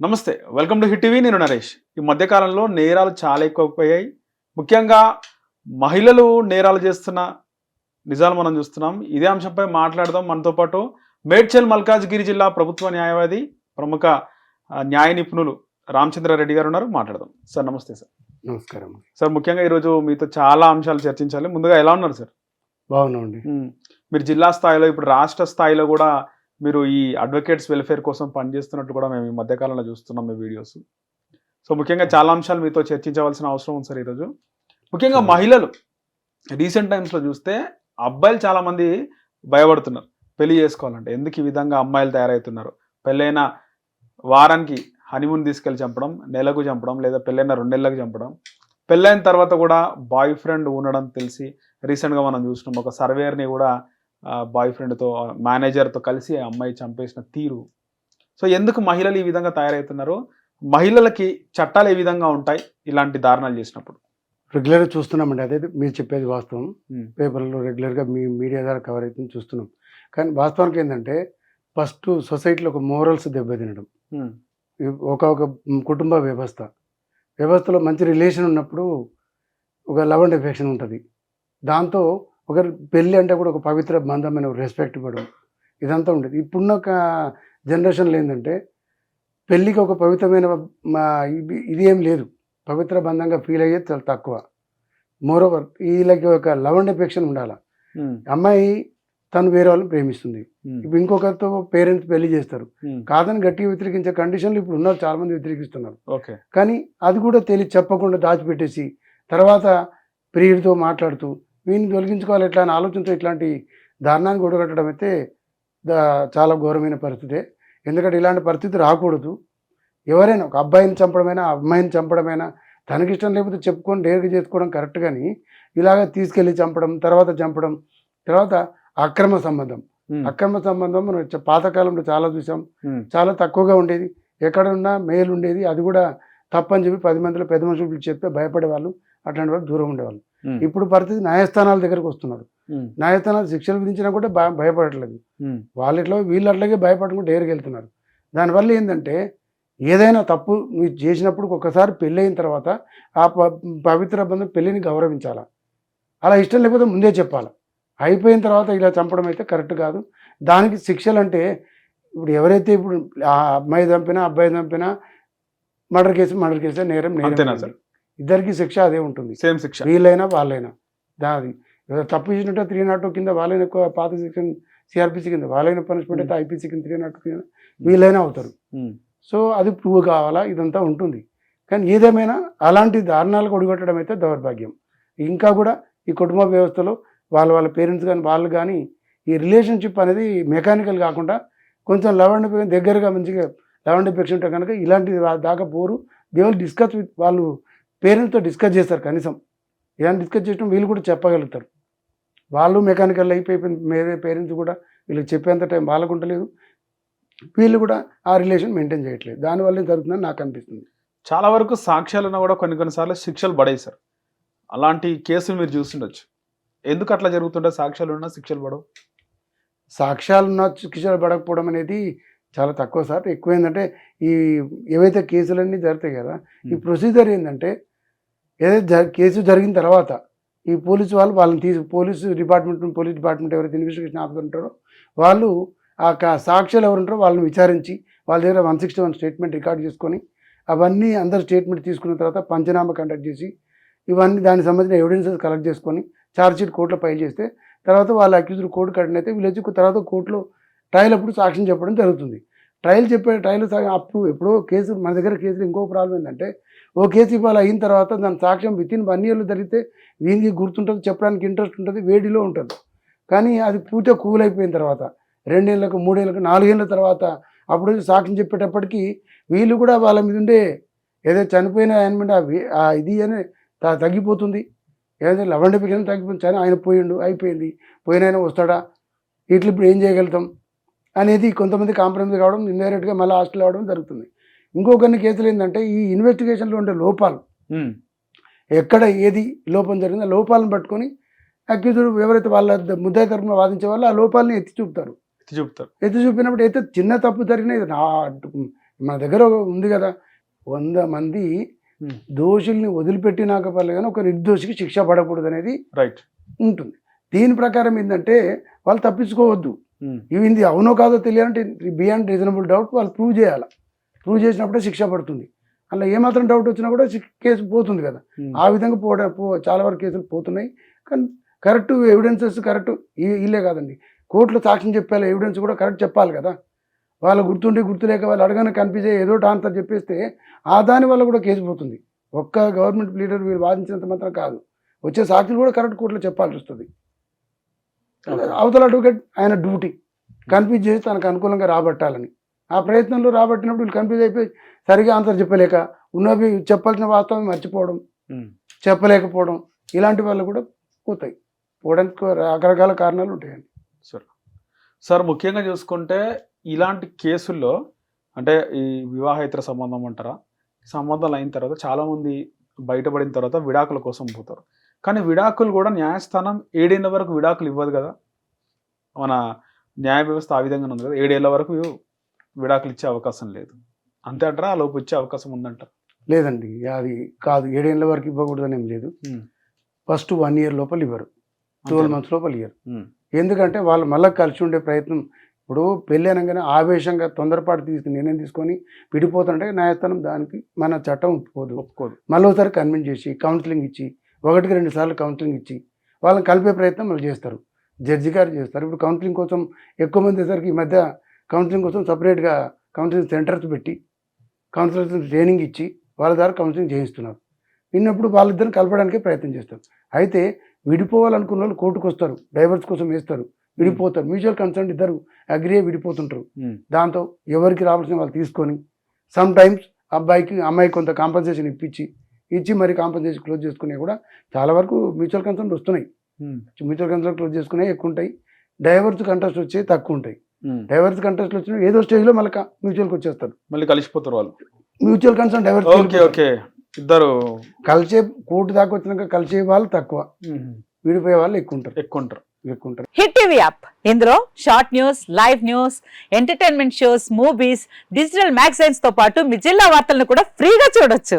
నమస్తే welcome to hit TV. నేను నరేష్. ఈ మధ్యకాలంలో నేరాలు చాలా ఎక్కువైపోయాయి. ముఖ్యంగా మహిళలు నేరాలు చేస్తున్న నిజాలు మనం చూస్తున్నాం. ఇదే అంశంపై మాట్లాడదాం. మనతో పాటు మేడ్చల్ మల్కాజ్గిరి జిల్లా ప్రభుత్వ న్యాయవాది ప్రముఖ న్యాయ నిపుణులు రామచంద్రారెడ్డి గారు ఉన్నారు. మాట్లాడదాం. సార్ నమస్తే సార్. నమస్కారం. సార్ ముఖ్యంగా ఈరోజు మీతో చాలా అంశాలు చర్చించాలి. ముందుగా ఎలా ఉన్నారు సార్? బాగున్నామండి. మీరు జిల్లా స్థాయిలో ఇప్పుడు రాష్ట్ర స్థాయిలో కూడా మీరు ఈ అడ్వకేట్స్ వెల్ఫేర్ కోసం పనిచేస్తున్నట్టు కూడా మేము ఈ మధ్యకాలంలో చూస్తున్నాం మీ వీడియోస్ సో ముఖ్యంగా చాలా అంశాలు మీతో చర్చించవలసిన అవసరం ఉంది సార్ ఈరోజు. ముఖ్యంగా సరే. మహిళలు రీసెంట్ టైమ్స్లో చూస్తే అబ్బాయిలు చాలా మంది భయపడుతున్నారు. పెళ్ళి చేసుకోవాలంటే ఎందుకు ఈ విధంగా అమ్మాయిలు తయారవుతున్నారు? పెళ్ళైన వారానికి హనీమూన్ తీసుకెళ్ళి చంపడం నెలకు చంపడం లేదా పెళ్ళైన రెండు నెలలకు చంపడం. పెళ్ళైన తర్వాత కూడా బాయ్ ఫ్రెండ్ ఉండడం తెలిసి రీసెంట్గా మనం చూసినాం ఒక సర్వేయర్ని కూడా బాయ్ ఫ్రెండ్తో మేనేజర్తో కలిసి ఆ అమ్మాయి చంపేసిన తీరు. సో ఎందుకు మహిళలు ఈ విధంగా తయారవుతున్నారు మహిళలకి చట్టాలు ఏ విధంగా ఉంటాయి ఇలాంటి దారుణాలు చేసినప్పుడు? రెగ్యులర్గా చూస్తున్నామండి. అదే మీరు చెప్పేది వాస్తవం. పేపర్లో రెగ్యులర్గా మీ మీడియా ద్వారా కవర్ అవుతుంది చూస్తున్నాం. కానీ వాస్తవానికి ఏంటంటే ఫస్ట్ సొసైటీలో ఒక మోరల్స్ దెబ్బతినడం. ఒక ఒక కుటుంబ వ్యవస్థ. వ్యవస్థలో మంచి రిలేషన్ ఉన్నప్పుడు ఒక లవ్ అండ్ ఎఫెక్షన్ ఉంటుంది. దాంతో ఒక పెళ్ళి అంటే కూడా ఒక పవిత్ర బంధమైన రెస్పెక్ట్ ఇవ్వడం ఇదంతా ఉండేది. ఇప్పుడున్న ఒక జనరేషన్లో ఏంటంటే పెళ్ళికి ఒక పవిత్రమైన ఇది ఏం లేదు. పవిత్ర బంధంగా ఫీల్ అయ్యేది చాలా తక్కువ. మోరోవర్ వీళ్ళకి ఒక లవ్ అండ్ ఎఫెక్షన్ ఉండాలి. అమ్మాయి తను వేరే వాళ్ళని ప్రేమిస్తుంది. ఇప్పుడు ఇంకొకరితో పేరెంట్స్ పెళ్ళి చేస్తారు. కాదని గట్టిగా వ్యతిరేకించే కండిషన్లు ఇప్పుడు ఉన్నారు చాలా మంది వ్యతిరేకిస్తున్నారు. ఓకే. కానీ అది కూడా తెలియ చెప్పకుండా దాచిపెట్టేసి తర్వాత ప్రియుడితో మాట్లాడుతూ వీడిని తొలగించుకోవాలి ఎట్లా అని ఆలోచనతో ఇట్లాంటి దారుణాన్ని గొడగట్టడం అయితే చాలా ఘోరమైన పరిస్థితే. ఎందుకంటే ఇలాంటి పరిస్థితి రాకూడదు. ఎవరైనా ఒక అబ్బాయిని చంపడమైనా అమ్మాయిని చంపడమైనా తనకిష్టం లేకపోతే చెప్పుకొని డేర్గా చేసుకోవడం కరెక్ట్ కానీ ఇలాగ తీసుకెళ్ళి చంపడం తర్వాత చంపడం తర్వాత అక్రమ సంబంధం. అక్రమ సంబంధం మనం పాతకాలంలో చాలా చూసాం. చాలా తక్కువగా ఉండేది. ఎక్కడున్నా మేలు ఉండేది అది కూడా తప్పని చెప్పి పది మందిలో పెద్ద మనుషులు చెప్తే భయపడేవాళ్ళు. అట్లాంటి వాళ్ళు దూరం ఉండేవాళ్ళు. ఇప్పుడు పరిస్థితి న్యాయస్థానాల దగ్గరకు వస్తున్నారు న్యాయస్థానాలు శిక్షలు విధించినా కూడా భయ భయపడట్లేదు. వాళ్ళు ఎట్లా వీళ్ళు అట్లాగే భయపడకుండా డేరుకి వెళ్తున్నారు. దానివల్ల ఏంటంటే ఏదైనా తప్పు మీరు చేసినప్పుడు ఒకసారి పెళ్ళైన తర్వాత ఆ ప- పవిత్ర బంధం పెళ్ళిని గౌరవించాలా? అలా ఇష్టం లేకపోతే ముందే చెప్పాలి? అయిపోయిన తర్వాత ఇలా చంపడం అయితే కరెక్ట్ కాదు. దానికి శిక్షలు అంటే ఇప్పుడు ఎవరైతే ఇప్పుడు ఆ అమ్మాయి చంపినా అబ్బాయి చంపినా మర్డర్ కేసు మర్డర్ కేసు నేరం నేరం సార్? ఇద్దరికి శిక్ష అదే ఉంటుంది. సేమ్ శిక్ష. వీళ్ళైనా వాళ్ళైనా. దాది తప్పు చేసినట్టు త్రీ నాట్ కింద వాళ్ళైనా ఎక్కువ పాత సెక్షన్ సిఆర్పిసి కింద వాళ్ళైన పనిష్మెంట్ అయితే ఐపీసీ కింద త్రీ నాట్ కింద వీళ్ళైనా అవుతారు. ఉమ్, సో అది ప్రూవ్ కావాలా? ఇదంతా ఉంటుంది. కానీ ఏదేమైనా అలాంటి దారుణాలకు ఒడిగొట్టడం అయితే దౌర్భాగ్యం. ఇంకా కూడా ఈ కుటుంబ వ్యవస్థలో వాళ్ళ వాళ్ళ పేరెంట్స్ కానీ వాళ్ళు కానీ ఈ రిలేషన్షిప్ అనేది మెకానికల్ కాకుండా కొంచెం లవ్ అండ్ దగ్గరగా మంచిగా లవ్ అండ్ ఉంటే కనుక ఇలాంటి దాకా పోరు. దే విల్ డిస్కస్ విత్ వాళ్ళు పేరెంట్స్తో డిస్కస్ చేస్తారు కనీసం. ఇలాంటి డిస్కస్ చేయడం వీళ్ళు కూడా చెప్పగలుగుతారు. వాళ్ళు మెకానికల్ అయిపోయి మేరే పేరెంట్స్ కూడా వీళ్ళకి చెప్పేంత టైం వాళ్ళకు ఉండలేదు. వీళ్ళు కూడా ఆ రిలేషన్ మెయింటైన్ చేయట్లేదు. దానివల్ల జరుగుతుందని నాకు అనిపిస్తుంది. చాలా వరకు సాక్ష్యాలను కూడా కొన్ని కొన్నిసార్లు శిక్షలు పడేశారు అలాంటి కేసులు మీరు చూస్తుండొచ్చు. ఎందుకు అట్లా జరుగుతుంటే సాక్ష్యాలు ఉన్నా శిక్షలు పడవు? సాక్ష్యాలు ఉన్న శిక్షలు పడకపోవడం అనేది చాలా తక్కువ సార్ ఎక్కువ ఏంటంటే ఈ ఏవైతే కేసులన్నీ జరుగుతాయి కదా ఈ. ప్రొసీజర్ ఏంటంటే ఏదైతే జ- కేసు జరిగిన తర్వాత ఈ పోలీసు వాళ్ళు వాళ్ళని తీసు పోలీసు డిపార్ట్మెంట్ పోలీస్ డిపార్ట్మెంట్ ఎవరైతే ఇన్వెస్టిగేషన్ ఆఫీసర్ ఉంటారో వాళ్ళు ఆ సాక్ష్యాలు ఎవరు ఉంటారో వాళ్ళని విచారించి వాళ్ళ దగ్గర one sixty one statement record చేసుకొని అవన్నీ అందరు స్టేట్మెంట్ తీసుకున్న తర్వాత పంచనామా కండక్ట్ చేసి ఇవన్నీ దానికి సంబంధించిన ఎవిడెన్సెస్ కలెక్ట్ చేసుకొని ఛార్జ్షీట్ కోర్టులో ఫైల్ చేస్తే తర్వాత వాళ్ళ అక్యూజ్డ్ కోర్టు కట్టిన అయితే వీళ్ళు వచ్చి తర్వాత కోర్టులో ట్రయల్ అప్పుడు సాక్ష్యం చెప్పడం జరుగుతుంది. ట్రయల్ చెప్పే ట్రయల్ అప్పుడు ఎప్పుడో కేసు మన దగ్గర కేసులు ఇంకో ప్రాబ్లం ఏంటంటే ఓ కేసు ఇవాళ అయిన తర్వాత దాని సాక్ష్యం విత్ ఇన్ వన్ ఇయర్లో జరిగితే వీనికి గుర్తుంటుంది చెప్పడానికి ఇంట్రెస్ట్ ఉంటుంది వేడిలో ఉంటుంది. కానీ అది పూర్తిగా కూల్ అయిపోయిన తర్వాత రెండేళ్ళకు మూడేళ్ళకు నాలుగేళ్ళ తర్వాత అప్పుడు సాక్ష్యం చెప్పేటప్పటికి వీళ్ళు కూడా వాళ్ళ మీద ఉండే ఏదో చనిపోయిన యానిమెంట్ ఆ ఆ ఇది అని తగ్గిపోతుంది. ఏదైతే లవండి పిల్లలు తగ్గిపోతుంది. ఆయన పోయిండు అయిపోయింది. పోయిన ఆయన వస్తాడా? ఇట్లా ఇప్పుడు ఏం చేయగలుగుతాం? అనేది కొంతమంది కాంప్రమైజ్ కావడం ఇండైరెక్ట్గా మళ్ళీ హాస్టల్ అవ్వడం జరుగుతుంది. ఇంకొకరిని కేసులు ఏంటంటే ఈ ఇన్వెస్టిగేషన్లో ఉండే లోపాలు. ఎక్కడ ఏది లోపం జరిగిందో లోపాలను పట్టుకొని అక్యూజుడు ఎవరైతే వాళ్ళ ముద్దాయి తరపున వాదించే వాళ్ళు ఆ లోపాలని ఎత్తి చూపుతారు. ఎత్తి చూపుతారు. ఎత్తి చూపినప్పుడు అయితే చిన్న తప్పు జరిగినా ఇది నా మన దగ్గర ఉంది కదా. వంద మంది. దోషుల్ని వదిలిపెట్టినాక పర్లేదు కానీ ఒక నిర్దోషికి శిక్ష పడకూడదు అనేది రైట్. ఉంటుంది. దీని ప్రకారం ఏంటంటే వాళ్ళు తప్పించుకోవద్దు. ఇవి ఇది అవునో కాదో తెలియాలంటే బియాండ్ రీజనబుల్ డౌట్ వాళ్ళు ప్రూవ్ చేయాలి. ప్రూవ్ చేసినప్పుడే శిక్ష పడుతుంది. అలా ఏమాత్రం డౌట్ వచ్చినా కూడా కేసు పోతుంది కదా. ఆ విధంగా పోవడం పో చాలా వరకు కేసులు పోతున్నాయి. కానీ కరెక్ట్ ఎవిడెన్సెస్ కరెక్ట్ ఇల్లే కాదండి. కోర్టులో సాక్ష్యం చెప్పాలి ఎవిడెన్స్ కూడా కరెక్ట్ చెప్పాలి కదా. వాళ్ళు గుర్తుండి గుర్తులేక వాళ్ళు అడగానే కనిపించే ఏదో ఆన్సర్ చెప్పేస్తే ఆ దాని వల్ల కూడా కేసు పోతుంది. ఒక్క గవర్నమెంట్ లీడర్ వీళ్ళు వాదించినంత మాత్రం కాదు. వచ్చే సాక్షులు కూడా కరెక్ట్ కోర్టులో చెప్పాల్సి వస్తుంది. అవతల అడ్వకేట్ ఆయన డ్యూటీ. కన్ఫ్యూజ్ చేసి తనకు అనుకూలంగా రాబట్టాలని. ఆ ప్రయత్నంలో రాబట్టినప్పుడు వీళ్ళు కన్ఫ్యూజ్ అయిపోయి సరిగా ఆన్సర్ చెప్పలేక ఉన్నవి చెప్పాల్సిన వాస్తవం మర్చిపోవడం చెప్పలేకపోవడం ఇలాంటి వాళ్ళు కూడా పోతాయి. పోవడానికి రకరకాల కారణాలు ఉంటాయండి. సార్. సార్ ముఖ్యంగా చూసుకుంటే ఇలాంటి కేసుల్లో అంటే ఈ వివాహేతర సంబంధం అంటారా? సంబంధాలు అయిన తర్వాత చాలామంది బయటపడిన తర్వాత విడాకుల కోసం పోతారు. కానీ విడాకులు కూడా న్యాయస్థానం ఏడేళ్ళ వరకు విడాకులు ఇవ్వదు కదా. మన న్యాయ వ్యవస్థ ఆ విధంగా ఉంది కదా. ఏడేళ్ళ వరకు విడాకులు ఇచ్చే అవకాశం లేదు. అంతే అంటారా? ఆ లోపు ఇచ్చే అవకాశం ఉందంటారా? లేదండి. అది కాదు. ఏడేళ్ళ వరకు ఇవ్వకూడదని ఏం లేదు. ఫస్ట్ వన్ ఇయర్ లోపల ఇవ్వరు. ట్వెల్వ్? మంత్స్ లోపల ఉమ్. ఎందుకంటే వాళ్ళు మళ్ళీ కలిసి ఉండే ప్రయత్నం. ఇప్పుడు పెళ్ళి అనగానే ఆవేశంగా తొందరపాటు తీసుకుని నిర్ణయం తీసుకొని విడిపోతుంటే న్యాయస్థానం దానికి మన చట్టం ఒప్పుకోదు. ఒప్పుకోదు. మళ్ళీ ఒకసారి కన్విన్స్ చేసి కౌన్సిలింగ్ ఇచ్చి ఒకటికి రెండు సార్లు కౌన్సిలింగ్ ఇచ్చి వాళ్ళని కలిపే ప్రయత్నం వాళ్ళు చేస్తారు. జడ్జి గారు చేస్తారు. ఇప్పుడు కౌన్సిలింగ్ కోసం ఎక్కువ మంది వచ్చేసరికి ఈ మధ్య కౌన్సిలింగ్ కోసం సపరేట్గా కౌన్సిలింగ్ సెంటర్స్ పెట్టి కౌన్సిలర్స్ ట్రైనింగ్ ఇచ్చి వాళ్ళ ద్వారా కౌన్సిలింగ్ చేయిస్తున్నారు. విన్నప్పుడు వాళ్ళిద్దరిని కలపడానికే ప్రయత్నం చేస్తారు. అయితే విడిపోవాలనుకున్న వాళ్ళు కోర్టుకు వస్తారు. డైవర్స్ కోసం వేస్తారు. విడిపోతారు. మ్యూచువల్ కన్సర్న్ ఇద్దరు అగ్రి విడిపోతుంటారు. ఉమ్. దాంతో ఎవరికి రావాల్సిన వాళ్ళు తీసుకొని సమ్ టైమ్స్ అబ్బాయికి అమ్మాయికి కొంత కాంపన్సేషన్ ఇప్పించి ఇచ్చి మరి కాంపన్సేషన్ క్లోజ్ చేసుకునే కూడా చాలా వరకు మ్యూచువల్ కన్సర్న్ వస్తున్నాయి. మ్యూచువల్ కన్సర్న్ క్లోజ్ చేసుకునే ఎక్కువ ఉంటాయి. డైవర్స్ కంటెస్ట్ వచ్చే తక్కువ ఉంటాయి. డైవర్స్ కంటెస్ట్ వచ్చిన ఏదో స్టేజ్లో మళ్ళీ మ్యూచువల్కి వచ్చేస్తారు. మళ్ళీ కలిసిపోతారు వాళ్ళు. Mutual concern divorce okay okay. ఇద్దరు కలిసే కోర్టు దాకా వచ్చినాక కలిసే వాళ్ళు తక్కువ. విడిపోయే వాళ్ళు ఎక్కువ ఉంటారు. ఎక్కువ ఉంటారు. ఎక్కువ ఉంటారు. Hit TV app. ఇందులో short news live news entertainment shows movies digital మ్యాగజైన్స్తో పాటు మీ జిల్లా వార్తలను కూడా ఫ్రీగా చూడొచ్చు.